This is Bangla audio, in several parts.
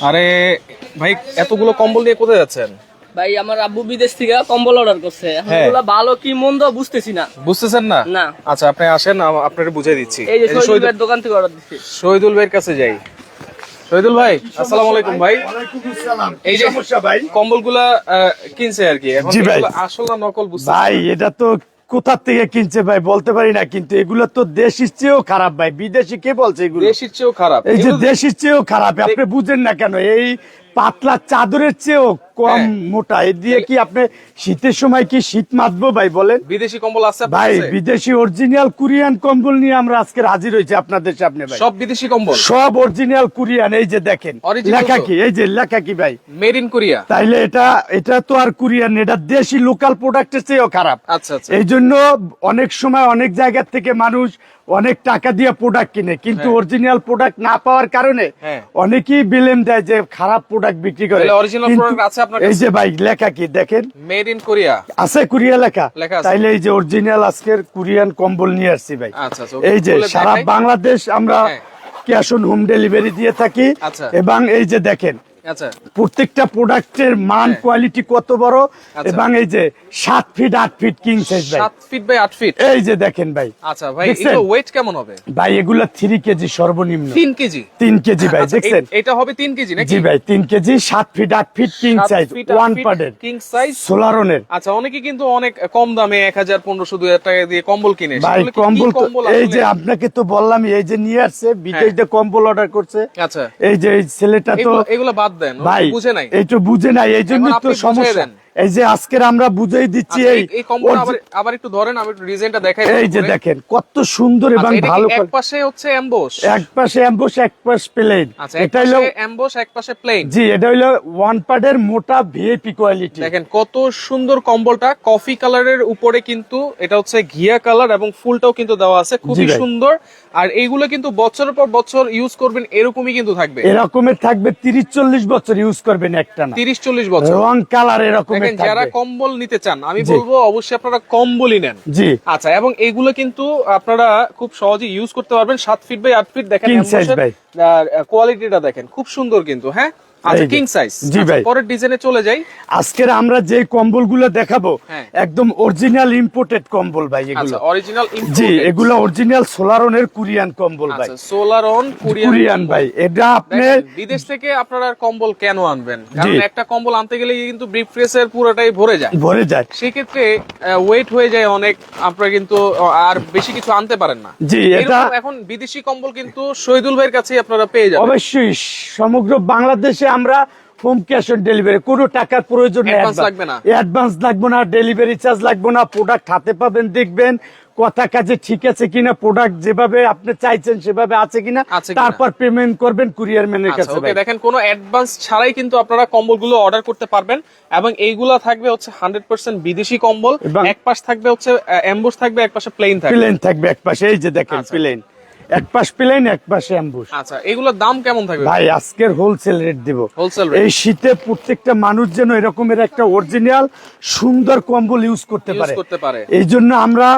আরে ভাই এতগুলো কম্বল নিয়ে কোথায় যাচ্ছেন? ভাই আমার আব্বু বিদেশ থেকে কম্বল অর্ডার করছে। হ্যাঁ। ভালো কি মন্দ বুঝতেছি না। বুঝতেছেন না? না। আচ্ছা আপনি আসেন আম- আপনাকে বুঝিয়ে দিচ্ছি। এই যে শহীদুল- ভাইয়ের দোকান থেকে অর্ডার দিচ্ছি। শহীদুল ভাইয়ের কাছে যাই। শহীদুল ভাই আসসালামু আলাইকুম ভাই। এই যে ভাই? কম্বলগুলা আহ, কিনছে আর কি। এখন আসল না নকল বুঝতে ভাই এটা তো কোথা থেকে কিনছে ভাই? বলতে পারি না কিন্তু এগুলো তো দেশির চেয়েও খারাপ ভাই। বিদেশি কে বলছে এগুলো? দেশির চেয়েও খারাপ। এই যে দেশের চেয়েও খারাপ আপনি বুঝেন না কেন? এই পাতলা চাদরের চেয়েও কম হ্যাঁ। মোটা। এ দিয়ে কি আপনি শীতের সময় কি শীত মাতবো ভাই বলেন? বিদেশি কম্বল আছে ভাই বিদেশি অরিজিনাল কোরিয়ান কম্বল নিয়ে আমরা আজকে হাজির হয়েছি আপনাদের সামনে ভাই। সব বিদেশি কম্বল? সব অরিজিনাল কোরিয়ান এই যে দেখেন। লেখা কি? এই যে লেখা কি ভাই? মেড ইন কোরিয়া তাইলে এটা এটা তো আর কোরিয়ান না, এটা দেশি লোকাল প্রোডাক্টের চেয়েও খারাপ। আচ্ছা আচ্ছা। এই জন্য অনেক সময় অনেক জায়গা থেকে মানুষ অনেক টাকা দিয়ে প্রোডাক্ট কিনে কিন্তু হ্যাঁ। অরিজিনাল প্রোডাক্ট না পাওয়ার কারণে হ্যাঁ। অনেকেই বিলেম দেয় যে খারাপ প্রোডাক্ট বিক্রি করে। আছে আপনার এই যে ভাই লেখা কি? দেখেন। মেড ইন কোরিয়া আছে কোরিয়া লেখা। তাইলে এই যে অরিজিনাল আজকের কোরিয়ান কম্বল নিয়ে আসছি ভাই। আচ্ছা আচ্ছা এই যে সারা বাংলাদেশ আমরা হ্যাঁ। ক্যাশ অন হোম ডেলিভারি দিয়ে থাকি। আচ্ছা। এবং এই যে দেখেন প্রত্যেকটা প্রোডাক্টের মান হ্যাঁ। কোয়ালিটি কত বড়? আচ্ছা। এবং এই যে সাত ফিট আট ফিট কিং সাইজ ভাই। সাত ফিট বাই আট ফিট এই যে দেখেন ভাই। আচ্ছা ভাই? এগুলো ওয়েট কেমন হবে? ভাই এগুলা থ্রি কেজি সর্বনিম্ন। তিন কেজি? তিন কেজি ভাই আচ্ছা, দেখছেন? এটা হবে তিন কেজি নাকি? জি ভাই তিন কেজি সাত ফিট আট ফিট কিং সাইজ ওয়ান পার্টের কিং সাইজ সোলারনের আচ্ছা অনেকে কিন্তু অনেক কম দামে এক হাজার পনেরোশো দুই হাজার টাকা দিয়ে কম্বল কিনে ভাই কম্বল এই যে আপনাকে তো বললাম এই যে নিয়ে আসছে বিদেশ দিয়ে কম্বল অর্ডার করছে। আচ্ছা। এই যে ছেলেটা তো এগুলো বাদ দেন ভাই বুঝে নাই এই তো বুঝে নাই এই জন্য তো সমস্যা। এই যে আজকের আমরা বুঝাই দিচ্ছি আচ্ছা, এই আবার একটু ধরেন আমি একটু ডিজাইনটা দেখাই এই যে দেখেন কত সুন্দর এবং আচ্ছা, ভালো এক পাশে হচ্ছে এমবোস এক পাশে অ্যাম্বুশ এক পাশ প্লেন আচ্ছা এটা হলো এমবোস এক পাশে প্লেন জি এটা হলো ওয়ান পার্টের মোটা ভিএপি কোয়ালিটি দেখেন কত সুন্দর কম্বলটা কফি কালারের উপরে কিন্তু এটা হচ্ছে ঘিয়া কালার এবং ফুলটাও কিন্তু দেওয়া আছে খুবই সুন্দর। আর এইগুলো কিন্তু বছরের পর বছর ইউজ করবেন এরকমই কিন্তু থাকবে। এরকমের থাকবে তিরিশ চল্লিশ বছর ইউজ করবেন একটা না। তিরিশ চল্লিশ বছর। রং কালার এরকমের দেখেন যারা কম্বল নিতে চান আমি বলব অবশ্যই আপনারা কম্বলই নেন। জি। আচ্ছা এবং এগুলো কিন্তু আপনারা খুব সহজে ইউজ করতে পারবেন। সাত ফিট বাই আট ফিট দেখেন কোয়ালিটিটা দেখেন। খুব সুন্দর কিন্তু হ্যাঁ? আচ্ছা কিং সাইজ জি ভাই। পরের ডিজাইনে চলে যাই। আজকের আমরা যে কম্বল দেখাবো। একদম অরিজিনাল ইম্পোর্টেড কম্বল ভাই এগুলো। অরিজিনাল জি এগুলো অরিজিনাল সোলারনের কোরিয়ান কম্বল ভাই। কোরিয়ান কোরিয়ান ভাই এটা আপনি বিদেশ থেকে আপনারা কম্বল কেন আনবেন? কারণ একটা কম্বল আনতে গেলে কিন্তু পুরোটাই ভরে যায়। ভরে যায়। সেক্ষেত্রে ওয়েট হয়ে যায় অনেক আপনারা কিন্তু আর বেশি কিছু আনতে পারেন না। জি এটা এখন বিদেশি কম্বল কিন্তু শহীদুল ভাইয়ের কাছেই আপনারা পেয়ে যাবেন। অবশ্যই সমগ্র বাংলাদেশে আমরা হোম ক্যাশ অন ডেলিভারি কোনো টাকার প্রয়োজন নেই। অ্যাডভান্স লাগবে না। ডেলিভারি চার্জ লাগবে না প্রোডাক্ট হাতে পাবেন দেখবেন কথা কাজে ঠিক আছে কিনা প্রোডাক্ট যেভাবে আপনি চাইছেন সেভাবে আছে কিনা তারপর পেমেন্ট করবেন কুরিয়ার ম্যানের আচ্ছা কাছে। ওকে দেখেন কোনো অ্যাডভান্স ছাড়াই কিন্তু আপনারা কম্বলগুলো অর্ডার করতে পারবেন এবং এইগুলা থাকবে হচ্ছে হান্ড্রেড পার্সেন্ট বিদেশি কম্বল। এক পাশ থাকবে হচ্ছে এম্বোস থাকবে এক পাশে প্লেন থাকবে। প্লেন থাকবে এক পাশে এই যে দেখেন আচ্ছা। প্লেন এক পাশ প্লেন এক পাশে অ্যাম্বুশ আচ্ছা এগুলোর দাম কেমন থাকবে? ভাই আজকের হোলসেল রেট দেব। হোলসেল এই শীতে প্রত্যেকটা মানুষ যেন এরকমের একটা অরিজিনাল সুন্দর কম্বল ইউজ করতে পারে। করতে পারে। এই জন্য আমরা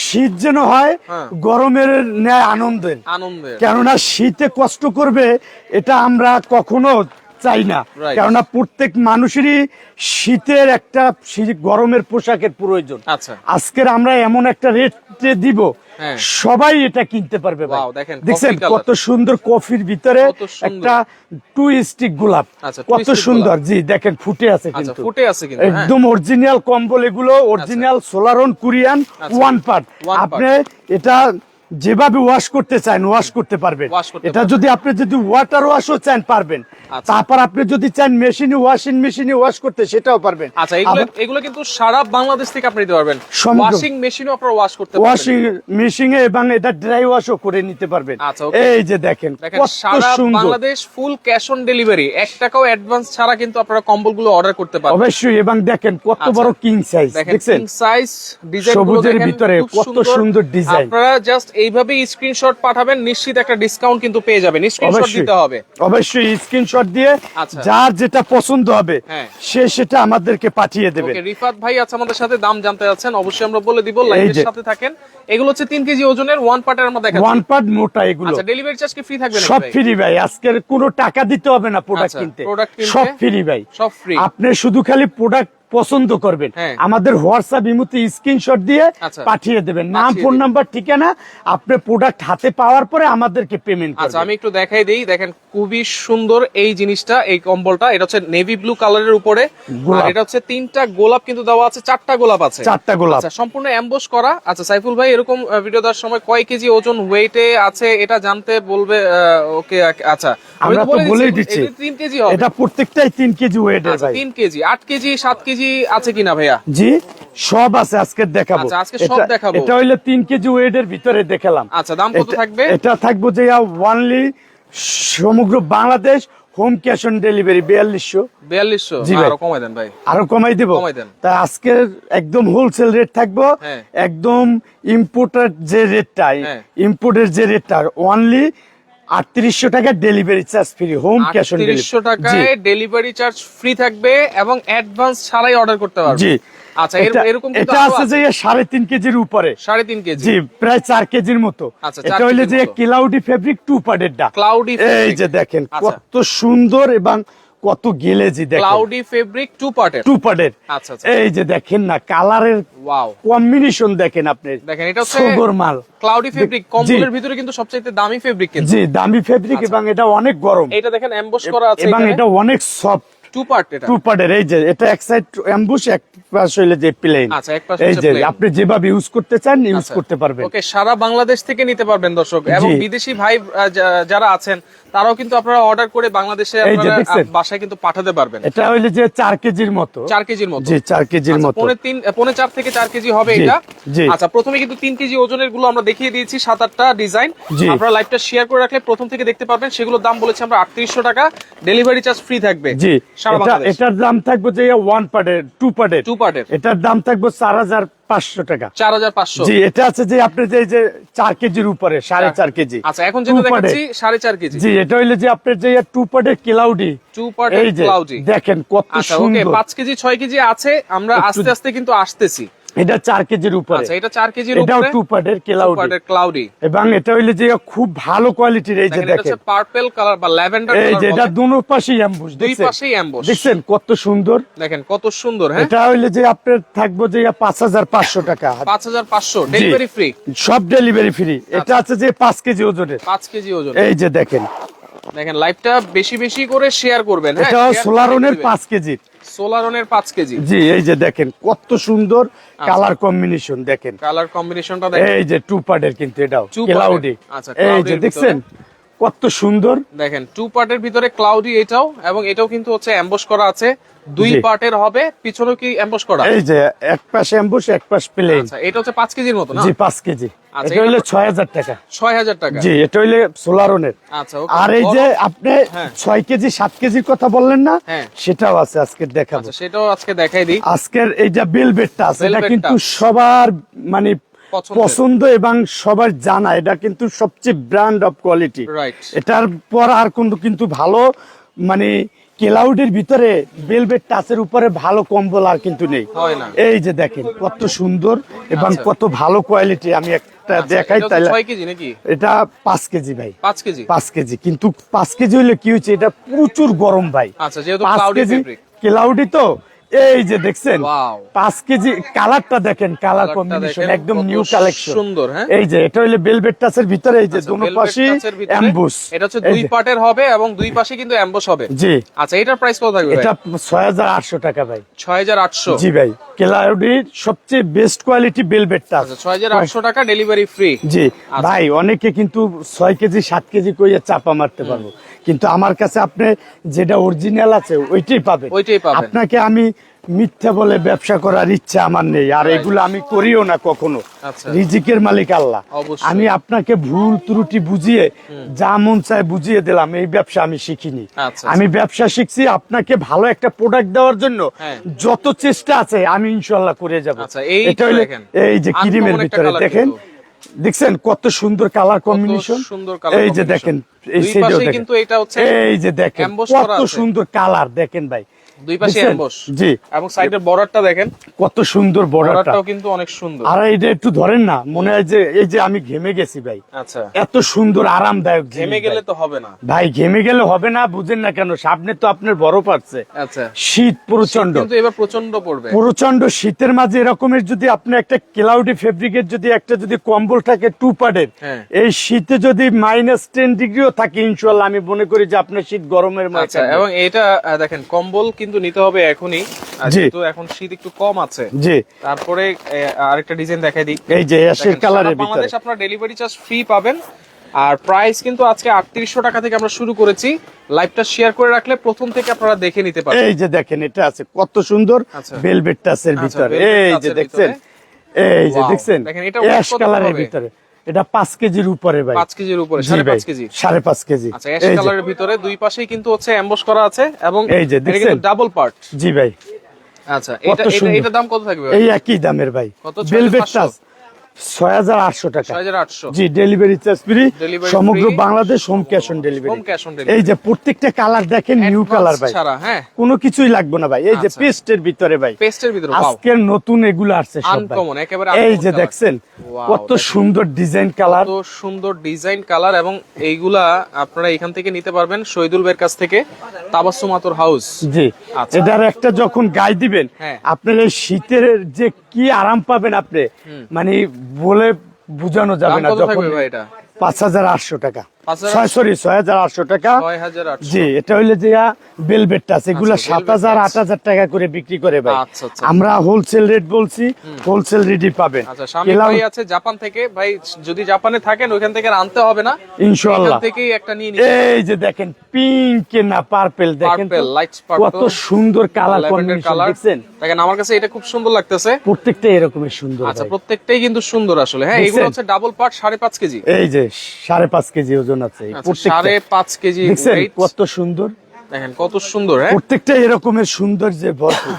শীত যেন হয় হ্যাঁ। গরমের ন্যায় আনন্দের। আনন্দের। কেননা শীতে কষ্ট করবে এটা আমরা কখনো চাই না। কেননা প্রত্যেক মানুষেরই শীতের একটা গরমের পোশাকের প্রয়োজন। আচ্ছা। আজকের আমরা এমন একটা রেটে দিব হ্যাঁ। সবাই এটা কিনতে পারবে দেখেন, দেখছেন কত সুন্দর কফির ভিতরে একটা টু স্টিক গোলাপ। আচ্ছা, কত সুন্দর। জি দেখেন ফুটে আছে আচ্ছা কিন্তু। ফুটে আছে কিন্তু হ্যাঁ। একদম অরিজিনাল কম্বল এগুলো অরিজিনাল সোলারন কোরিয়ান ওয়ান পার্ট আপনি এটা যেভাবে ওয়াশ করতে চান ওয়াশ করতে পারবেন। এটা যদি আপনি যদি ওয়াটার ওয়াশও চান পারবেন। আচ্ছা। তারপর আপনি যদি চান মেশিনে ওয়াশিং মেশিনে ওয়াশ করতে সেটাও পারবেন। আচ্ছা এগুলো এগুলো কিন্তু সারা বাংলাদেশ থেকে আপনি নিতে পারবেন। ওয়াশিং মেশিনও আপনারা ওয়াশ করতে পারবেন। ওয়াশিং মেশিনে এবং এটা ড্রাই ওয়াশও করে নিতে পারবেন। আচ্ছা, এই যে দেখেন দেখেন সারা Bangladesh full cash on delivery এক টাকাও অ্যাডভান্স ছাড়া কিন্তু আপনারা কম্বলগুলো অর্ডার করতে পারবেন। অবশ্যই এবং দেখেন কত আচ্ছা। বড় কিং সাইজ দেখেন কিং সাইজ ডিজাইন সবুজের ভিতরে কত সুন্দর। ডিজাইন আপনারা জাস্ট এইভাবে স্ক্রিনশট পাঠাবেন নিশ্চিত একটা ডিসকাউন্ট কিন্তু পেয়ে যাবেন। স্ক্রিনশট দিতে হবে। অবশ্যই স্ক্রিনশট দিয়ে আচ্ছা। যার যেটা পছন্দ হবে হ্যাঁ। সে সেটা আমাদেরকে পাঠিয়ে দেবে। ওকে রিফাত ভাই আছে আমাদের সাথে দাম জানতে যাচ্ছেন অবশ্যই আমরা বলে দিব লাইভের সাথে থাকেন। এগুলো হচ্ছে তিন কেজি ওজনের ওয়ান পার্টের আমরা দেখাচ্ছি। ওয়ান পার্ট মোটা এগুলো। আচ্ছা ডেলিভারি চার্জ কি ফ্রি থাকবে নাকি সব ফ্রি ভাই আজকের কোনো টাকা দিতে হবে না প্রোডাক্ট আচ্ছা, কিনতে। সব ফ্রি ভাই। সব ফ্রি আপনি শুধু খালি প্রোডাক্ট পছন্দ করবেন। হ্যাঁ। আমাদের হোয়াটসঅ্যাপ ইমুতে স্ক্রিনশট দিয়ে আচ্ছা। পাঠিয়ে দেবেন। নাম ফোন নাম্বার ঠিকানা আপনি প্রোডাক্ট হাতে পাওয়ার পরে আমাদেরকে পেমেন্ট আচ্ছা আমি একটু দেখাই দিই। দেখেন খুবই সুন্দর এই জিনিসটা এই কম্বলটা। এটা হচ্ছে নেভি ব্লু কালারের উপরে। আর এটা হচ্ছে তিনটা গোলাপ কিন্তু দেওয়া আছে চারটা গোলাপ আছে। চারটা গোলাপ। আচ্ছা সম্পূর্ণ অ্যাম্বস করা। আচ্ছা সাইফুল ভাই এরকম ভিডিও দেওয়ার সময় কয় কেজি ওজন ওয়েটে আছে এটা জানতে বলবে ওকে আচ্ছা। আমি আমরা তো বলে বলেই দিচ্ছি, দিচ্ছি। এটা তিন কেজি হবে। এটা প্রত্যেকটাই তিন কেজি ওয়েট আছে ভাই। তিন কেজি আট কেজি সাত কেজি আছে কিনা ভাইয়া? জি সব আছে আজকে দেখাবো। আচ্ছা, আজকে সব এটা- দেখাবো। এটা হইলে তিন কেজি ওয়েটের ভিতরে দেখালাম। আচ্ছা দাম কত থাকবে? এটা থাকব যে ওয়ানলি সমগ্র Bangladesh home cash on delivery বিয়াল্লিশশো। বিয়াল্লিশশো? জি আরও কমাই দেন ভাই। আরও কমাই দেবো? তা আজকের একদম হোলসেল রেট থাকব হ্যাঁ। একদম ইম্পোর্টের যে রেটটা হ্যাঁ। ইম্পোর্টের যে রেটটা অনলি আটত্রিশশো টাকা delivery charge free home cash on delivery টাকায় ডেলিভারি চার্জ ফ্রি থাকবে এবং অ্যাডভান্স ছাড়াই অর্ডার করতে পারবে। জি। আচ্ছা এরকম এটা আছে যে সাড়ে তিন কেজির উপরে। সাড়ে তিন কেজি। জি প্রায় চার কেজির মতো। আচ্ছা, এটা হইলে যে ক্লাউডি ফেব্রিক টু পার্টের ডা ক্লাউডি এই যে দেখেন আচ্ছা। কত সুন্দর এবং কত গেলেজি দেখেন ক্লাউডি ফেব্রিক টু পার্টের টু পার্টের আচ্ছা এই যে দেখেন না কালারের ওয়াও কম্বিনেশন দেখেন আপনি। দেখেন এটা হচ্ছে সুগর মাল। ক্লাউডি ফেব্রিক কম্বলের ভিতরে কিন্তু সবচেয়ে দামি ফেব্রিক কিন্তু। জি দামি ফেব্রিক আচ্ছা। এবং এটা অনেক গরম। এটা দেখেন এমবস করা আছে এবং এটা অনেক সফট টু পার্ট এটা। টু পার্টের এই যে এটা এক সাইড অ্যাম্বুশ এক পাশ হইলে যে প্লেন আচ্ছা, এক পাশ এই যে আপনি যেভাবে ইউজ করতে চান ইউজ আচ্ছা। করতে পারবেন। ওকে সারা বাংলাদেশ থেকে নিতে পারবেন দর্শক। এবং বিদেশি ভাই যারা আছেন তারাও কিন্তু আপনারা অর্ডার করে বাংলাদেশে আপনারা? বাসায় কিন্তু পাঠাতে পারবেন। এটা হইলে যে চার কেজির মতো। চার কেজির মতো। জি চার কেজির আচ্ছা, মতো। পৌনে তিন পৌনে চার থেকে চার কেজি হবে এটা। আচ্ছা প্রথমে কিন্তু তিন কেজি ওজনেরগুলো আমরা দেখিয়ে দিয়েছি সাত আটটা ডিজাইন। আপনারা লাইভটা শেয়ার করে রাখলে প্রথম থেকে দেখতে পারবেন সেগুলোর দাম বলেছি আমরা আটত্রিশশো টাকা। ডেলিভারি চার্জ ফ্রি থাকবে জি সারা এটা বাংলাদেশ। এটার দাম থাকবে যে ওয়ান পার্টের টু পার্টের টু এটার দাম থাকবে চার হাজার পাঁচশো টাকা। চার হাজার পাঁচশো? জি এটা আছে যে আপনি যে যে চার কেজির উপরে সাড়ে চার কেজি। আচ্ছা এখন যেটা দেখাচ্ছি সাড়ে চার কেজি। জি এটা হইল যে আপনার যে টু পার্টের ক্লাউডি টু ক্লাউডি দেখেন কত আচ্ছা সুন্দর। পাঁচ কেজি ছয় কেজি আছে আমরা আস্তে আস্তে কিন্তু আসতেছি। এটা চার কেজির উপরে। আচ্ছা এটা চার কেজির এটাও টু পার্টের ক্লাউডি ক্লাউডি এবং এটা হইলে যে খুব ভালো কোয়ালিটির এই যে দেখেন পার্পল কালার বা ল্যাভেন্ডার এই যে এটা দুনো পাশেই অ্যাম্বুশ দুই দেখছেন? পাশেই অ্যাম্বস দেখছেন কত সুন্দর? দেখেন কত সুন্দর হ্যাঁ? এটা হইলে যে আপনার থাকব যে পাঁচ হাজার পাঁচশো টাকা। পাঁচ হাজার পাঁচশো ডেলিভারি ফ্রি সব ডেলিভারি ফ্রি আচ্ছা। এটা আছে যে পাঁচ কেজি ওজনের। পাঁচ কেজি ওজন এই যে দেখেন। দেখেন লাইভটা বেশি বেশি করে শেয়ার করবেন হ্যাঁ? এটা সোলারনের পাঁচ কেজি সোলারনের কেজি। জি এই যে দেখেন কত সুন্দর কালার কম্বিনেশন দেখেন। কালার কম্বিনেশনটা দেখেন। এই যে টু পার্টের কিন্তু এটাও ক্লাউডি আচ্ছা, এই যে দেখছেন কত সুন্দর। দেখেন টু পার্টের ভিতরে ক্লাউডি এটাও এবং এটাও কিন্তু হচ্ছে অ্যাম্বস করা আছে। দুই পার্টের হবে পিছনেও কি অ্যাম্বস করা? এই যে এক পাশ অ্যাম্বুশ এক পাশ প্লেন আচ্ছা এটা হচ্ছে পাঁচ কেজির মতো না? জি পাঁচ কেজি। আচ্ছা, এটা ছয় হাজার টাকা। ছয় হাজার টাকা। জি এটা হইলে সোলারনের আচ্ছা আর এই যে আপনি হ্যাঁ। ছয় কেজি সাত কেজির কথা বললেন না হ্যাঁ। সেটাও আছে আজকে দেখাবো। আচ্ছা সেটাও আজকে দেখাই দিই। আজকের এই যে বেলবেটটা আছে এটা কিন্তু সবার মানে পছন্দ এবং সবার জানা এটা কিন্তু সবচেয়ে ব্র্যান্ড অফ কোয়ালিটি এটার পর আর কিন্তু কিন্তু ভালো মানে ক্লাউডের ভিতরে বেলভেট টাচের উপরে ভালো কম্বল আর কিন্তু নেই। এই যে দেখেন কত সুন্দর এবং আচ্ছা। কত ভালো কোয়ালিটি আমি একটা দেখাই ছয় কেজি নাকি? এটা পাঁচ কেজি ভাই। পাঁচ কেজি? পাঁচ কেজি। কিন্তু পাঁচ কেজি হলে কি হচ্ছে এটা প্রচুর গরম ভাই। আচ্ছা পাঁচ কেজি ক্লাউডি তো এই যে দেখছেন পাঁচ কেজি কালারটা দেখেন কালার কম্বিনেশন একদম নিউ কালেকশন। সুন্দর, হ্যাঁ? এই যে এটা হইলে বেলভেট টাচের ভিতরে এই যে আচ্ছা, দোনো পাশে অ্যাম্বুস এটা হচ্ছে দুই পার্টের হবে এবং দুই পাশে কিন্তু অ্যাম্বস হবে। জি। আচ্ছা এটার প্রাইস কত থাকবে এটা ছয় হাজার আটশো টাকা ভাই। ছয় হাজার আটশো? জি ভাই ক্লাউডির সবচেয়ে বেস্ট কোয়ালিটি বেলভেট টাচ আচ্ছা ছয় হাজার আটশো টাকা ডেলিভারি ফ্রি জি ভাই অনেকে কিন্তু ছয় কেজি সাত কেজি কইয়া চাপা মারতে পারব। কিন্তু আমার কাছে আপনি যেটা অরিজিনাল আছে ওইটাই পাবেন। ওইটাই পাবেন। আপনাকে আমি মিথ্যা বলে ব্যবসা করার ইচ্ছা আমার নেই আর এগুলো আমি করিও না কখনো। আচ্ছা। রিজিকের মালিক আল্লাহ। আমি আপনাকে ভুল ত্রুটি বুঝিয়ে যা মন চায় বুঝিয়ে দিলাম এই ব্যবসা আমি শিখিনি। আচ্ছা, আমি ব্যবসা শিখছি আপনাকে ভালো একটা প্রোডাক্ট দেওয়ার জন্য। হ্যাঁ। যত চেষ্টা আছে আমি ইনশাল্লাহ করে যাব। আচ্ছা, এই এটা তো হইলে এই যে ক্রিমের ভিতরে দেখেন। দেখছেন কত সুন্দর কালার কম্বিনেশন সুন্দর এই যে দেখেন এই দুই দেখেন। কিন্তু এটা হচ্ছে এই যে দেখেন কত সুন্দর কালার দেখেন ভাই। দুই পাশে এমবস জি। এবং সাইডের বর্ডারটা দেখেন। কত সুন্দর বর্ডারটাও কিন্তু অনেক সুন্দর। আর এটা একটু ধরেন না মনে হয় যে এই যে আমি ঘেমে গেছি ভাই। আচ্ছা। এত সুন্দর আরামদায়ক ঘেমে গেলে তো হবে না। ভাই ঘেমে গেলে হবে না বুঝেন না কেন সামনে তো আপনার বরফ আছে। আচ্ছা। শীত প্রচণ্ড কিন্তু এবার প্রচণ্ড পড়বে। প্রচণ্ড শীতের মাঝে এরকমের যদি আপনি একটা ক্লাউডি ফেব্রিকের যদি একটা যদি কম্বল থাকে টু পার্টের হ্যাঁ। এই শীতে যদি মাইনাস টেন ডিগ্রিও থাকে ইনশাল্লাহ আমি মনে করি যে আপনার শীত গরমের মাঝে আচ্ছা এবং এটা দেখেন কম্বল কিন্তু নিতে হবে এখনই। যেহেতু এখন শীত একটু কম আছে জি। তারপরে আরেকটা ডিজাইন দেখাই দিই। এই যে অ্যাশের কালারের ভিতরে বাংলাদেশ আপনার ডেলিভারি চার্জ ফ্রি পাবেন। আর প্রাইস কিন্তু আজকে আটত্রিশশো টাকা থেকে আমরা শুরু করেছি। লাইভটা শেয়ার করে রাখলে প্রথম থেকে আপনারা দেখে নিতে পারবেন। এই যে দেখেন এটা আছে কত সুন্দর আচ্ছা। বেলভেট টাচের আচ্ছা, ভিতরে। এই যে দেখছেন? এই যে দেখছেন? দেখেন, এটা অ্যাশ কালারের ভিতরে। এটা পাঁচ কেজির উপরে ভাই। পাঁচ কেজির উপরে জি সাড়ে ভাই পাঁচ কেজি? সাড়ে পাঁচ কেজি। আচ্ছা অ্যাশ কালারের ভিতরে দুই পাশেই কিন্তু হচ্ছে এমবস করা আছে এবং এই যে, এটা কিন্তু ডাবল পার্ট জি ভাই। আচ্ছা এটা এটা। দাম কত থাকবে এই একই দামের ভাই। কত? বেলভেট 6500? ছয় হাজার আটশো টাকা। ছয় হাজার আটশো। জি ডেলিভারি চার্জ ফ্রি সমগ্র Bangladesh home cash on delivery Home cash on delivery। এই যে প্রত্যেকটা কালার দেখেন নিউ কালার ভাই। হ্যাঁ। কোনো কিছুই লাগবে না ভাই। এই যে আচ্ছা। পেস্টের ভিতরে ভাই। পেস্টের ভিতরে আজকের নতুন এগুলো আসছে এই যে দেখছেন কত সুন্দর ডিজাইন কালার কত সুন্দর ডিজাইন কালার এবং এইগুলা আপনারা এখান থেকে নিতে পারবেন শহীদুল কাছ থেকে তাবাসুমাতুর হাউস জি আচ্ছা। এটার একটা যখন গায়ে দিবেন হ্যাঁ। আপনার এই শীতের যে কি আরাম পাবেন আপনি? মানে বলে বোঝানো যাবে না যখন পাঁচ হাজার আটশো টাকা। 5,800 ছয় সরি ছয় হাজার আটশো টাকা। ছয় হাজার আটশো। জি এটা হইলে যে বেলভেট টাচ এগুলা আচ্ছা, সাত হাজার আট হাজার টাকা করে বিক্রি করে ভাই। আচ্ছা, আচ্ছা। আমরা হোলসেল রেট বলছি হোলসেল রেটই পাবেন সামনে কেলাম- ভাই আছে জাপান থেকে। ভাই যদি জাপানে থাকেন ওইখান থেকে আনতে হবে না। ইনশাআল্লাহ। থেকেই একটা নিয়ে এই যে দেখেন পিঙ্ক না পার্পেল দেখেন তো, Purple, light purple, কত সুন্দর কালার কম্বিনেশন দেখছেন? দেখেন আমার কাছে এটা খুব সুন্দর লাগতেছে। প্রত্যেকটা এরকমের সুন্দর আচ্ছা প্রত্যেকটাই কিন্তু সুন্দর আসলে। হ্যাঁ এগুলো হচ্ছে ডাবল পার্ট সাড়ে পাঁচ কেজি। এই যে সাড়ে পাঁচ কেজি ওজন। আছে। এই আচ্ছা সাড়ে পাঁচ কেজি কত সুন্দর? দেখেন কত সুন্দর হ্যাঁ? প্রত্যেকটা এরকমের সৌন্দর্যে ভরপুর।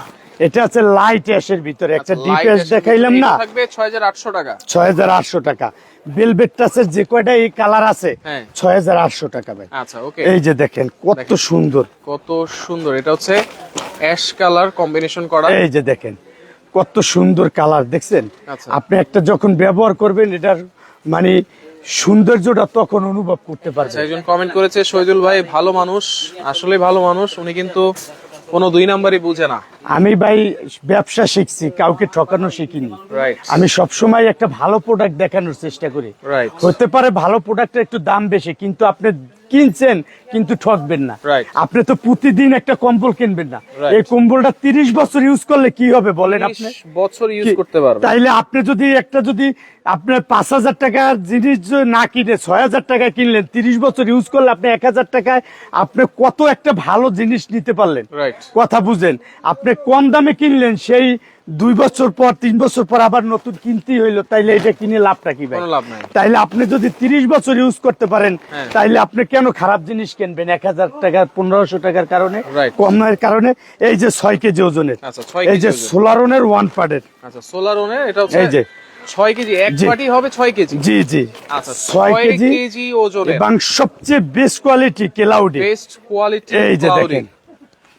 এটা আছে লাইট অ্যাশের ভিতরে। একটা আচ্ছা, ডিপ অ্যাশ দেখাইলাম না? থাকবে ছয় হাজার আটশো টাকা। টাকা। টাচের যে কয়টা এই কালার আছে? হ্যাঁ। ছয় হাজার আটশো টাকা ভাই। আচ্ছা ওকে এই যে দেখেন কত সুন্দর। কত সুন্দর। এটা হচ্ছে অ্যাশ কালার কম্বিনেশন করা। এই যে দেখেন কত সুন্দর কালার দেখছেন। আপনি একটা যখন ব্যবহার করবেন এটার মানে সৌন্দর্যটা তখন অনুভব করতে পারছে একজন কমেন্ট করেছে শহীদুল ভাই ভালো মানুষ আসলে ভালো মানুষ উনি কিন্তু কোনো দুই নাম্বারই বুঝে না। আমি ভাই ব্যবসা শিখছি কাউকে ঠকানো শিখিনি। আমি আমি সবসময় একটা ভালো প্রোডাক্ট দেখানোর চেষ্টা করি। হতে পারে ভালো প্রোডাক্টের একটু দাম বেশি কিন্তু আপনি কিনছেন কিন্তু ঠকবেন না। আপনি তো প্রতিদিন একটা কম্বল কিনবেন না। এই কম্বলটা তিরিশ বছর ইউজ করলে কি হবে বলেন আপনি? বছর ইউজ করতে পারবে তাইলে আপনি যদি একটা যদি আপনার পাঁচ হাজার টাকার জিনিস না কিনে ছয় হাজার টাকায় কিনলেন তিরিশ বছর ইউজ করলে আপনি এক হাজার টাকায় আপনি কত একটা ভালো জিনিস নিতে পারলেন। কথা বুঝেন। আপনি কম দামে কিনলেন সেই দুই বছর পর তিন বছর পর আবার নতুন কিনতেই হইল তাইলে এটা কিনে লাভটা কি ভাই তাইলে আপনি যদি তিরিশ বছর ইউজ করতে পারেন হ্যাঁ। তাইলে আপনি কেন খারাপ জিনিস কিনবেন এক হাজার টাকা পনেরোশো টাকার কারণে Right. কমের কারণে এই যে ছয় কেজি ওজনের আচ্ছা, এই যে ওজন। সোলারনের ওয়ান পার্টের সোলার ওনে এটা এই যে। ছয় কেজি এক। হবে ছয় কেজি জি জি আচ্ছা ছয় কেজি ওজনের এবং সবচেয়ে best quality cloudy best quality এই যে দেখেন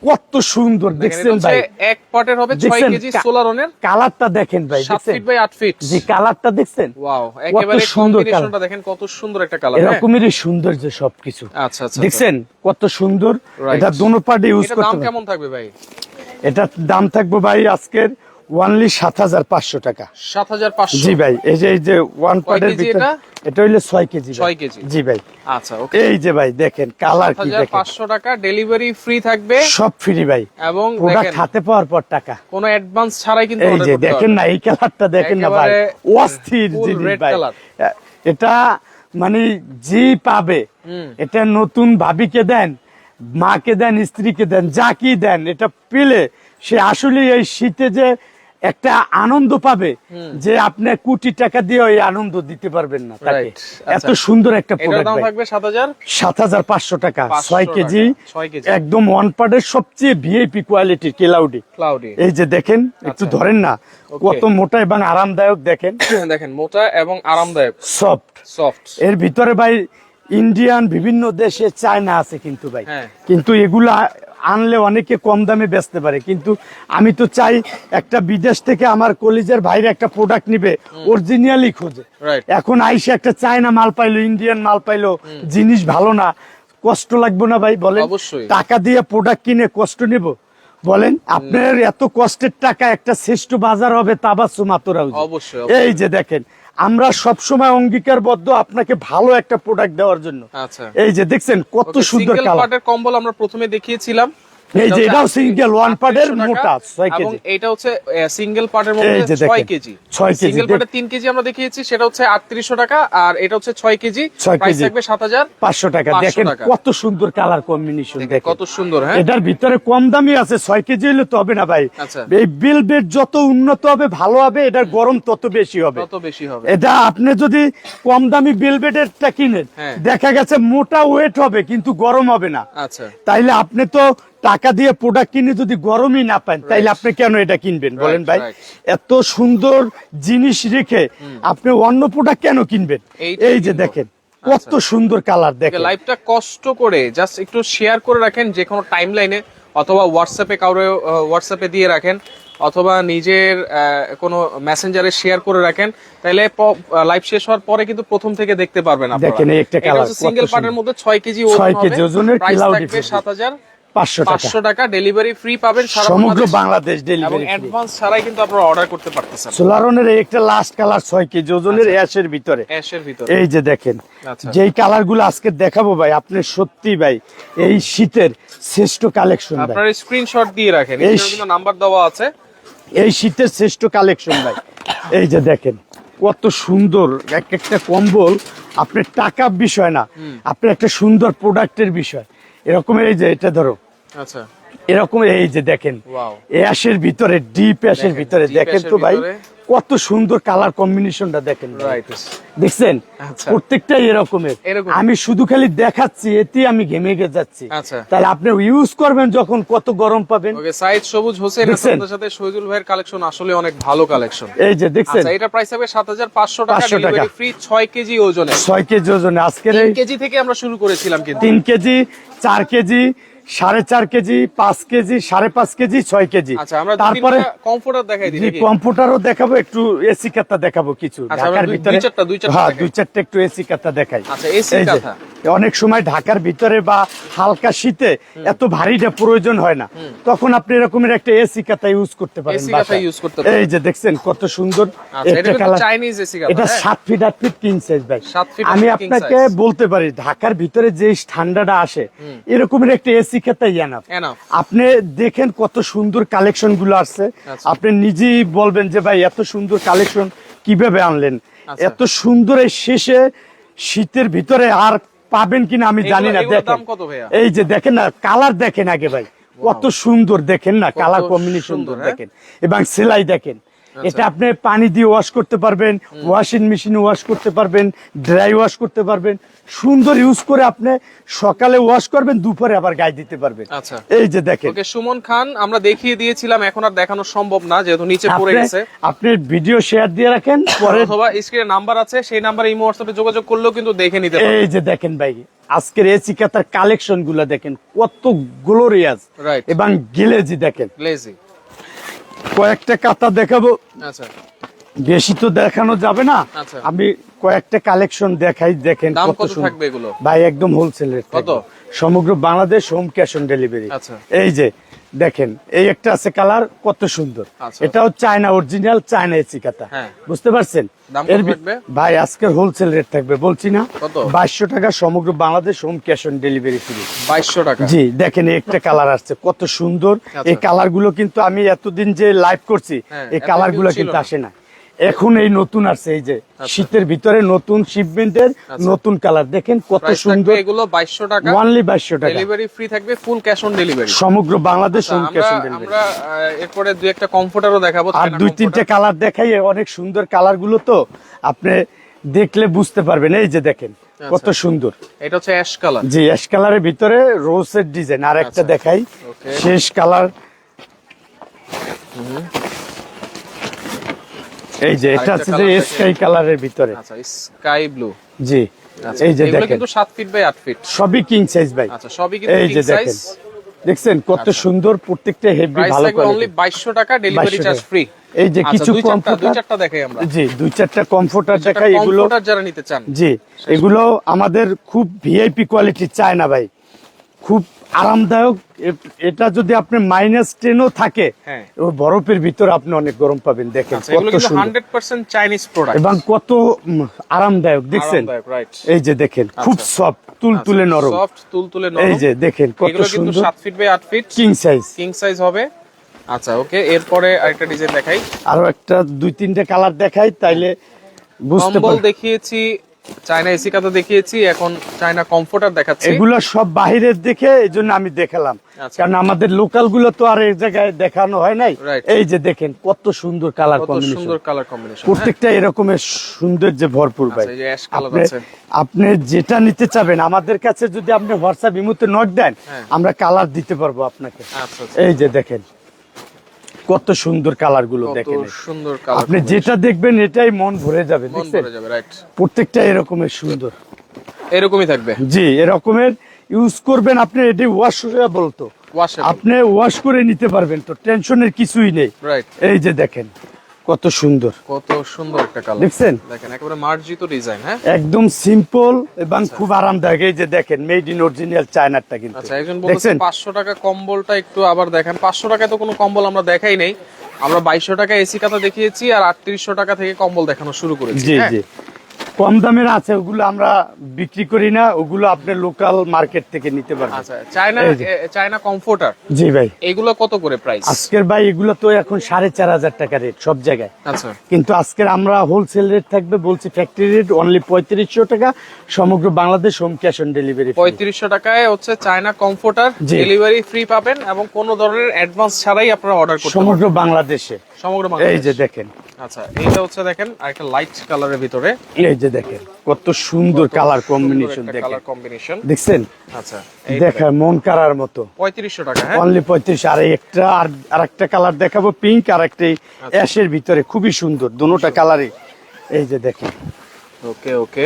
কত সুন্দর দেখছেন ভাই? এক পটের হবে ছয় কেজি কা- সোলার অনের কালারটা দেখেন ভাই দেখছেন? ফিট বাই আট ফিট জি কালারটা দেখছেন? ওয়াও একেবারে সুন্দর কম্বিনেশনটা দেখেন কত সুন্দর একটা কালার হ্যাঁ? সুন্দর সৌন্দর্য সবকিছু। আচ্ছা আচ্ছা দেখছেন? কত সুন্দর। এটা দোনো পার্টি ইউজ এটা করতে দাম কেমন থাকবে ভাই? এটা দাম থাকবে ভাই আজকের ওয়ানলি সাত হাজার পাঁচশো টাকা। সাত হাজার পাঁচশো। জি ভাই এই যে এই যে ওয়ান ভিতরে এটা? হইলে ছয় কেজি ছয় কেজি। জি ভাই। আচ্ছা এই যে ভাই দেখেন কালার কি দেখেন? পাঁচশো টাকা ডেলিভারি ফ্রি থাকবে। সব ফ্রি ভাই। এবং প্রোডাক্ট হাতে পাওয়ার পর টাকা। কোনো অ্যাডভান্স ছাড়াই কিন্তু এই যে দেখেন না এই কালারটা দেখেন না ভাই। অস্থির জিনিস ভাই। এটা মানে যে পাবে এটা নতুন ভাবিকে দেন মাকে দেন স্ত্রীকে দেন যা কি দেন এটা পেলে সে আসলে এই শীতে যে একটা আনন্দ পাবে যে আপনি কোটি টাকা দিয়ে ওই আনন্দ দিতে পারবেন না তাকে। এত আচ্ছা। সুন্দর একটা প্রোডাক্ট দাম থাকবে সাত হাজার? সাত হাজার পাঁচশো টাকা 500 ছয় কেজি টাকা, ছয় কেজি। একদম ওয়ান পার্টের সবচেয়ে ভিআইপি কোয়ালিটির কেলাউডি ক্লাউডি এই যে দেখেন একটু আচ্ছা। ধরেন না কত মোটা এবং আরামদায়ক দেখেন। দেখেন মোটা এবং আরামদায়ক। সফট সফট এর ভিতরে ভাই ইন্ডিয়ান বিভিন্ন দেশে চায়না আছে কিন্তু ভাই। হ্যাঁ। কিন্তু এগুলা আনলে অনেকে কম দামে বেচতে পারে। কিন্তু আমি তো চাই একটা বিদেশ থেকে আমার কলিজের ভাইরে একটা প্রোডাক্ট নিবে অরিজিনালি খোঁজে। এখন আইসে একটা চায়না মাল পাইলো ইন্ডিয়ান মাল পাইলো জিনিস ভালো না কষ্ট লাগবে না ভাই বলেন। টাকা দিয়ে প্রোডাক্ট কিনে কষ্ট নেব। বলেন আপনার এত কষ্টের টাকা একটা শ্রেষ্ঠ বাজার হবে তাবাসু মাতুরা এই যে দেখেন আমরা সবসময় অঙ্গীকারবদ্ধ আপনাকে ভালো একটা প্রোডাক্ট দেওয়ার জন্য। আচ্ছা। এই যে দেখছেন কত সুন্দর কালার কম্বল আমরা প্রথমে দেখিয়েছিলাম। এই যে এটাও সিঙ্গেল ওয়ান পার্টের মোটা কেজি। এটা হচ্ছে সিঙ্গেল পার্টের মধ্যে কেজি। কেজি, সিঙ্গেল কেজি আমরা দেখিয়েছি সেটা হচ্ছে আটত্রিশশো টাকা আর এটা হচ্ছে কেজি। প্রাইস। থাকবে সাত হাজার পাঁচশো টাকা। দেখেন কত সুন্দর কালার কম্বিনেশন দেখেন কত সুন্দর হ্যাঁ? এটার ভিতরে কম দামি আছে ছয় কেজি হলে তো হবে না ভাই। আচ্ছা। এই বিল বেড যত উন্নত হবে ভালো হবে এটার গরম তত বেশি হবে। কত বেশি হবে। এটা আপনি যদি কম দামি বিল বেডেরটা কিনেন হ্যাঁ। দেখা গেছে মোটা ওয়েট হবে কিন্তু গরম হবে না। আচ্ছা। তাইলে আপনি তো টাকা দিয়ে প্রোডাক্ট কিনে যদি গরমই না পান তাইলে আপনি কেন এটা কিনবেন? বলেন ভাই এত সুন্দর জিনিস রেখে আপনি অন্য প্রোডাক্ট কেন কিনবেন? আচ্ছা। এই যে দেখেন কত সুন্দর কালার দেখেন। লাইভটা কষ্ট করে জাস্ট একটু শেয়ার করে রাখেন যে কোনো টাইমলাইনে অথবা হোয়াটসঅ্যাপে কারও হোয়াটসঅ্যাপে দিয়ে রাখেন অথবা নিজের কোনো মেসেঞ্জারে শেয়ার করে রাখেন তাহলে লাইভ শেষ হওয়ার পরে কিন্তু প্রথম থেকে দেখতে পারবেন আপনারা। দেখেন একটা কালার সিঙ্গেল পার্টের মধ্যে 6 কেজি ওজন 6 কেজি ওজনের প্রাইস থাকবে 7000 পাঁচশো টাকা। পাঁচশো টাকা ডেলিভারি ফ্রি পাবেন সমগ্র বাংলাদেশ। ডেলিভারি অ্যাডভান্স ছাড়াই কিন্তু আপনারা অর্ডার করতে পারতেছেন। সোলারনের একটা লাস্ট কালার ছয় কেজি ওজনের অ্যাশের ভিতরে। অ্যাশের ভিতরে। এই যে দেখেন আচ্ছা। যেই কালারগুলো আজকে দেখাবো ভাই আপনি সত্যি ভাই এই শীতের শ্রেষ্ঠ কালেকশন আপনারা স্ক্রিনশট দিয়ে রাখেন এই নাম্বার দেওয়া আছে। এই শীতের শ্রেষ্ঠ কালেকশন ভাই। এই যে দেখেন কত সুন্দর এক একটা কম্বল আপনার টাকার বিষয় না আপনার একটা সুন্দর প্রোডাক্টের বিষয়। এরকমের এই যে এটা ধরো আচ্ছা। এরকম এই যে দেখেন. অ্যাশের ভিতরে ডিপ অ্যাশের ভিতরে দেখেন তো ভাই কত সুন্দর কালার কম্বিনেশনটা দেখেন দেখছেন? আচ্ছা। প্রত্যেকটাই এরকমের। আমি শুধু খালি দেখাচ্ছি এতে আমি ঘেমে গে যাচ্ছি। আচ্ছা। তাহলে আপনি ইউজ করবেন যখন কত গরম পাবেন। সাইদ সবুজ হোসেন? আপনাদের সাথে শহীদুল ভাইয়ের কালেকশন আসলে অনেক ভালো কালেকশন এই যে দেখছেন? আচ্ছা এটা প্রাইস হবে সাত হাজার পাঁচশো টাকা 500 টাকা। ডেলিভারি ফ্রি ছয় কেজি ওজনে ছয় কেজি ওজনে। আজকের তিন এই কেজি থেকে আমরা শুরু করেছিলাম কিন্তু। তিন কেজি চার কেজি সাড়ে চার কেজি পাঁচ কেজি সাড়ে পাঁচ কেজি ছয় কেজি আচ্ছা তারপরে? কম্পিউটারও দেখাবো একটু এসি কাতা দেখাবো কিছু আচ্ছা, ঢাকার ভিতরে হ্যাঁ দুই চারটা একটু এসি কাতা দেখাই আচ্ছা, এই যে, কাঁথা। অনেক সময় ঢাকার ভিতরে বা হালকা শীতে এত ভারীটা প্রয়োজন হয় না। তখন আপনি এরকমের একটা এসি কাতা ইউজ করতে পারেন। এই যে দেখছেন কত সুন্দর আচ্ছা, এটা হ্যাঁ? সাত ফিট আট ফিট কিং সাইজ ভাই। আমি আপনাকে বলতে পারি ঢাকার ভিতরে যে ঠান্ডাটা আসে এরকমের একটা এসি কাতা ইয়ানা আপনি দেখেন কত সুন্দর কালেকশনগুলো আসছে। আচ্ছা। আপনি নিজেই বলবেন যে ভাই এত সুন্দর কালেকশন কীভাবে আনলেন? আচ্ছা। এত সুন্দর এই শেষে শীতের ভিতরে আর পাবেন কিনা আমি জানি না দেখেন? এই যে দেখেন না কালার দেখেন আগে ভাই। কত সুন্দর দেখেন না কালার কম্বিনেশন সুন্দর, হ্যাঁ? দেখেন এবং সেলাই দেখেন। এটা আপনি পানি দিয়ে ওয়াশ করতে পারবেন ওয়াশিং মেশিনে ওয়াশ করতে পারবেন ড্রাই ওয়াশ করতে পারবেন সুন্দর ইউজ করে আপনি সকালে ওয়াশ করবেন দুপুরে আবার গায়ে দিতে পারবেন। আচ্ছা। এই যে দেখেন। ওকে সুমন খান আমরা দেখিয়ে দিয়েছিলাম এখন আর দেখানো সম্ভব না যেহেতু নিচে পড়ে গেছে। আপনি ভিডিও শেয়ার দিয়ে রাখেন পরে অথবা স্ক্রিনে নাম্বার আছে সেই নাম্বারে ইমো হোয়াটসঅ্যাপে যোগাযোগ করলেও কিন্তু দেখে নিতে পারবেন। এই যে দেখেন ভাই আজকের এসি কাতার কালেকশনগুলা দেখেন কত গ্লোরিয়াস. এবং গিলেজি দেখেন। গ্লেজি কয়েকটা কাতা দেখাবো আচ্ছা বেশি তো দেখানো যাবে না আচ্ছা। আমি কয়েকটা কালেকশন দেখাই দেখেন কত কত থাকবে এগুলো? ভাই একদম হোলসেল রেট কত? সমগ্র Bangladesh home cash on delivery আচ্ছা। এই যে দেখেন এই একটা আছে কালার কত সুন্দর আচ্ছা। এটাও চায়না অরিজিনাল চায়না এসি কাতা হ্যাঁ। বুঝতে পারছেন এর ভাই আজকের হোলসেল রেট থাকবে বলছি না? বাইশশো টাকা সমগ্র Bangladesh home cash on delivery free বাইশশো টাকা জি দেখেন এই একটা কালার আসছে কত সুন্দর আচ্ছা। এই কালারগুলো কিন্তু আমি এতদিন যে লাইভ করছি হ্যাঁ, এই কালারগুলো কিন্তু। আসে না এখন এই নতুন আছে এই যে আচ্ছা। শীতের ভিতরে নতুন শিপমেন্টের নতুন কালার দেখেন কত সুন্দর। এগুলো বাইশশো টাকা। ওয়ানলি বাইশশো টাকা। ডেলিভারি ফ্রি থাকবে ফুল ক্যাশ অন ডেলিভারি সমগ্র Bangladesh home cash on delivery আমরা এরপরে দুই একটা কমফোর্টারও দেখাবো আর দুই। তিনটে কালার দেখাই অনেক সুন্দর কালারগুলো তো আপনি দেখলে বুঝতে পারবেন। এই যে দেখেন আচ্ছা। কত সুন্দর। এটা হচ্ছে অ্যাশ কালার জি অ্যাশ কালারের ভিতরে রোজের ডিজাইন আর একটা আচ্ছা। দেখাই শেষ কালার এই যে এটা আছে যে স্কাই কালারের ভিতরে। আচ্ছা স্কাই ব্লু জি এই যে দেখেন। কিন্তু 7 ফিট বাই 8 ফিট সবই কিং সাইজ ভাই। আচ্ছা সবই কিন্তু কিং সাইজ দেখেন। দেখছেন কত সুন্দর প্রত্যেকটা হেভি প্রাইস ভালো থাকবে অনলি কোয়ালিটি 2200 টাকা ডেলিভারি চার্জ ফ্রি এই যে কিছু দুই চারটা দুই চারটা দেখাই আমরা। জি দুই চারটা কমফোর্টার দেখাই এগুলো কমফোর্টার যারা নিতে চান। জি এগুলো আমাদের খুব ভিআইপি কোয়ালিটি চায় না ভাই। খুব আরামদায়ক এটা যদি আপনি মাইনাস টেনও থাকে হ্যাঁ। ওই বরফের ভিতরে আপনি অনেক গরম পাবেন দেখেন আচ্ছা কত কিন্তু সুন্দর। 100% চাইনিজ প্রোডাক্ট এবং কত আরামদায়ক দেখছেন? এই যে দেখেন খুব সফট তুল তুলে নরম। সফট তুলতুলে নরম। এই যে দেখেন কত সুন্দর। 7 feet by 8 feet king size king size হবে। আচ্ছা ওকে এরপরে আরেকটা ডিজাইন দেখাই। আরও একটা দুই তিনটে কালার দেখাই তাইলে বুঝতে পারবেন। দেখিয়েছি চায়না দেখিয়েছি এখন চায়না কমফোর্টার দেখাচ্ছি। এগুলো সব বাহিরের দেখে এই জন্য আমি দেখালাম। আচ্ছা। কারণ আমাদের লোকালগুলো তো আর এই জায়গায় দেখানো হয় নাই। এই যে দেখেন কত সুন্দর কালার কত কম্বিনেশন সুন্দর কালার কম্বিনেশন প্রত্যেকটা এরকমের সৌন্দর্য ভরপুর ভাই। আচ্ছা, যে color আপনি যেটা নিতে চাবেন আমাদের কাছে যদি আপনি হোয়াটসঅ্যাপ ইমুতে নোট দেন হ্যাঁ। আমরা কালার দিতে পারব আপনাকে। আচ্ছা। এই যে দেখেন। কত সুন্দর কালারগুলো দেখেন। সুন্দর আপনি যেটা দেখবেন এটাই মন ভরে যাবে প্রত্যেকটা এরকমের সুন্দর। এরকমই থাকবে। জি এরকমের ইউজ করবেন আপনি এটি ওয়াশ বলতো। আপনি ওয়াশ করে নিতে পারবেন তো টেনশনের কিছুই নেই। এই যে দেখেন কত সুন্দর। কত সুন্দর একটা কালার দেখছেন? দেখেন একেবারে মার্জিত ডিজাইন হ্যাঁ? একদম সিম্পল এবং খুব আরামদায়ক। এই যে দেখেন মেড ইন অরিজিনাল চায়নারটা কিন্তু। আচ্ছা একজন দেখছেন? পাঁচশো টাকা কম্বলটা একটু আবার দেখেন। পাঁচশো টাকায় তো কোনো কম্বল আমরা দেখাই নাই। আমরা 2200 টাকা এসি কাতা দেখিয়েছি আর আটত্রিশশো টাকা থেকে কম্বল দেখানো শুরু করেছি জি হ্যাঁ? জি। কম দামের আছে ওগুলো আমরা বিক্রি করি না ওগুলো আপনি লোকাল মার্কেট থেকে নিতে পারবেন। আচ্ছা চায়না চায়না কমফোর্টার জি ভাই। এগুলো কত করে প্রাইস আজকের ভাই এগুলো তো এখন সাড়ে চার হাজার টাকা রেট সব জায়গায়। আচ্ছা। কিন্তু আজকের আমরা হোলসেল রেট থাকবে বলছি ফ্যাক্টরি রেট অনলি পঁয়ত্রিশশো টাকা সমগ্র Bangladesh home cash on delivery পঁয়ত্রিশশো টাকায় হচ্ছে চায়না কমফোর্টার। ডেলিভারি ফ্রি পাবেন এবং কোনো ধরনের অ্যাডভান্স ছাড়াই আপনারা অর্ডার করতে সমগ্র বাংলাদেশে। সমগ্র এই যে দেখেন। আচ্ছা এইটা হচ্ছে দেখেন আরেকটা লাইট কালারের ভিতরে। এই যে দেখেন কত সুন্দর কালার কম্বিনেশন দেখেন। কালার কম্বিনেশন দেখছেন? আচ্ছা দেখা মন কারার মতো। পঁয়ত্রিশশো টাকা হ্যাঁ? অনলি পঁয়ত্রিশ আর একটা আর আরেকটা কালার দেখাবো পিঙ্ক আর একটা আচ্ছা। অ্যাশের ভিতরে। খুবই সুন্দর দুটোটা কালারই এই যে দেখেন। ওকে ওকে।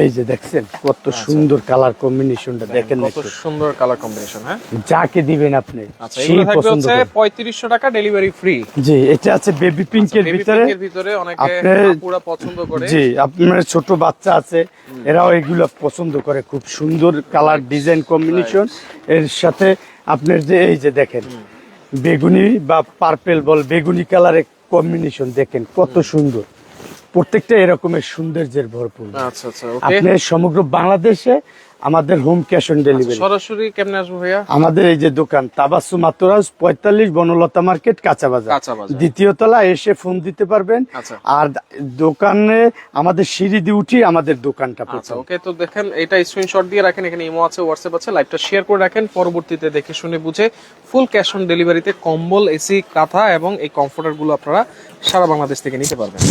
এই যে দেখছেন কত সুন্দর কালার কম্বিনেশনটা দেখেন আচ্ছা। কত সুন্দর কালার কম্বিনেশন হ্যাঁ? যাকে দিবেন আপনি আচ্ছা এগুলো থাকবে হচ্ছে করবে। পঁয়ত্রিশশো টাকা ডেলিভারি ফ্রি জি এটা আছে বেবি বেবি ভিতরে। পিঙ্কের ভিতরে অনেকে পুরা পছন্দ করে। জি আপনার ছোট বাচ্চা আছে এরাও এগুলো পছন্দ করে খুব সুন্দর কালার ডিজাইন কম্বিনেশন এর সাথে আপনার যে এই যে দেখেন বেগুনি বা পার্পেল বল বেগুনি কালারের কম্বিনেশন দেখেন কত সুন্দর। প্রত্যেকটা এরকমের সৌন্দর্যের ভরপুর। আচ্ছা আচ্ছা আপনি সমগ্র বাংলাদেশে আমাদের হোম ক্যাশ অন ডেলিভারি সরাসরি কেমনে আসব ভাইয়া? আমাদের এই যে দোকান তাবাসু মাতুরাজ পঁয়তাল্লিশ বনলতা মার্কেট কাঁচা বাজার। দ্বিতীয় তলা এসে ফোন দিতে পারবেন। আচ্ছা। আর দোকানে আমাদের সিঁড়ি দিয়ে উঠি আমাদের দোকানটা আচ্ছা প্রথম। ওকে তো দেখেন এটা স্ক্রিনশট দিয়ে রাখেন এখানে ইমো আছে হোয়াটসঅ্যাপ আছে লাইভটা শেয়ার করে রাখেন পরবর্তীতে দেখে শুনে বুঝে ফুল ক্যাশ অন ডেলিভারিতে কম্বল এসি কাঁথা এবং এই কমফোর্টারগুলো আপনারা সারা বাংলাদেশ থেকে নিতে পারবেন।